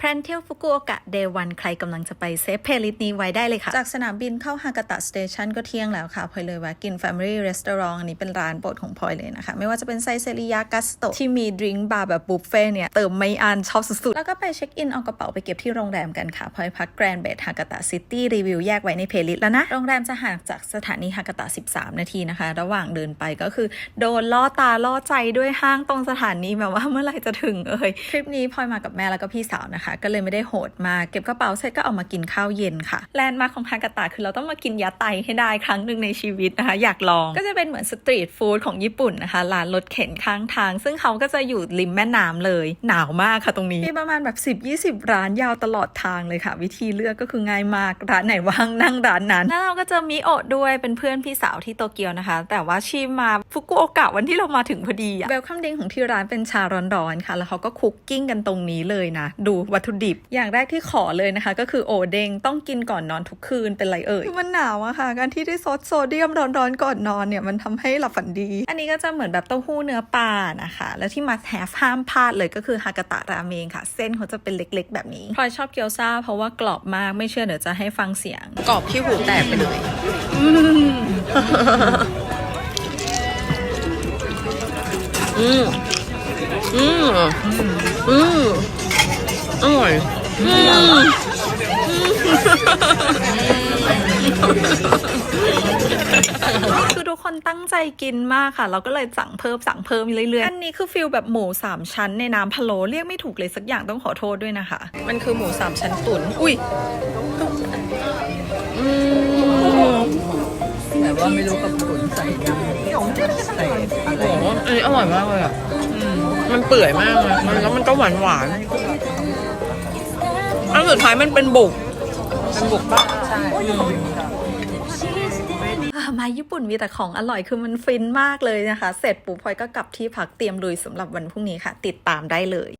แพลนเที่ยวฟุกุโอกะเดวันใครกำลังจะไปเซฟเพลย์ลิสต์นี้ไว้ได้เลยค่ะ จากสนามบินเข้าฮากาตะสเตชันก็เที่ยงแล้วค่ะพลอยเลยแวะกิน Family Restaurant อันนี้เป็นร้านโปรดของพลอยเลยนะคะ ไม่ว่าจะเป็นไซเซริยากัสโตที่มีดริงก์บาร์แบบบุฟเฟ่ต์เนี่ย เติมไม่อันชอบสุดๆ แล้วก็ไปเช็คอินเอากระเป๋าไปเก็บที่โรงแรมกันค่ะพลอยพักแกรนด์เบดฮากาตะซิตี้รีวิวแยกไว้ในเพลย์ลิสต์แล้วนะ โรงแรมจะห่างจากสถานีฮากาตะ 13 นาทีนะคะ ระหว่างเดินไปก็คือ โดนล่อตาล่อใจด้วยห้างตรงสถานีแบบว่าเมื่อไหร่จะถึงเอ่ยทริปนี้พลอยมากับแม่แล้วก็พี่สาวนะคะก็เลยไม่ได้โหดมากเก็บกระเป๋าเสร็จก็ออกมากินข้าวเย็นค่ะแลนด์มาร์คของฮากาตะคือเราต้องมากินยาไตให้ได้ครั้งหนึ่งในชีวิตนะคะ อยากลองก็จะเป็นเหมือนสตรีทฟู้ดของญี่ปุ่นนะคะร้านรถเข็นข้างทาง ซึ่งเขาก็จะอยู่ริมแม่น้ำเลย หนาวมากค่ะตรงนี้มีประมาณแบบ 10-20 ร้านยาวตลอดทางเลยค่ะ วิธีเลือกก็คือง่ายมากร้านไหนว่างนั่งร้านนั้นแล้วเราก็เจะมิโอะด้วยเป็นเพื่อนพี่สาวที่โตเกียวนะคะ แต่ว่าชีมาฟุกุโอกะวันที่เรามาถึงพอดีอะเวลคัมดิงของที่ร้านเป็นชาร้อนๆค่ะ แล้วเขาก็คุกกิ้งกันตรงนี้เลยนะ ดูวัตถุดิบ อย่างแรกที่ขอเลยนะคะ ก็คือโอเด้งต้องกินก่อนนอนทุกคืนเป็นไรเอ่ยคือมันหนาวอะค่ะ การที่ได้ซดโซเดียมร้อนๆก่อนนอนเนี่ยมันทำให้หลับฝันดี อันนี้ก็จะเหมือนแบบเต้าหู้เนื้อปลานะคะ แล้วที่มาแฮฟห้ามพลาดเลยก็คือฮากาตะราเมงค่ะ เส้นเขาจะเป็นเล็กๆ แบบนี้พลอยชอบเกี๊ยวซ่าเพราะว่ากรอบมากไม่เชื่อเดี๋ยวจะให้ฟังเสียงกรอบขี้หูแตกไปเลยอืมอืมอืม อร่อยอืมคือทุกคนตั้งใจกินมากค่ะ เราก็เลยสั่งเพิ่มสั่งเพิ่มเรื่อยๆ อันนี้คือฟิลแบบหมูสามชั้นในน้ำพะโล้เรียกไม่ถูกเลยสักอย่างต้องขอโทษด้วยนะคะ มันคือหมูสามชั้นตุ๋นอุ้ยอืมแต่ว่าไม่รู้กับผลใส่ยังใส่อะไรโอ้โหอันนี้อร่อยมากเลยอะมันเปื่อยมากเลยมันแล้วมันก็หวานหวานๆอัน สุดท้ายมันเป็นบุกเป็นบุกปะใช่อ่ามาญี่ปุ่นมีแต่ของอร่อยคือมันฟินมากเลยนะคะ เสร็จปุ๊บพลอยก็กลับที่พักเตรียมลุยสำหรับวันพรุ่งนี้ค่ะ ติดตามได้เลย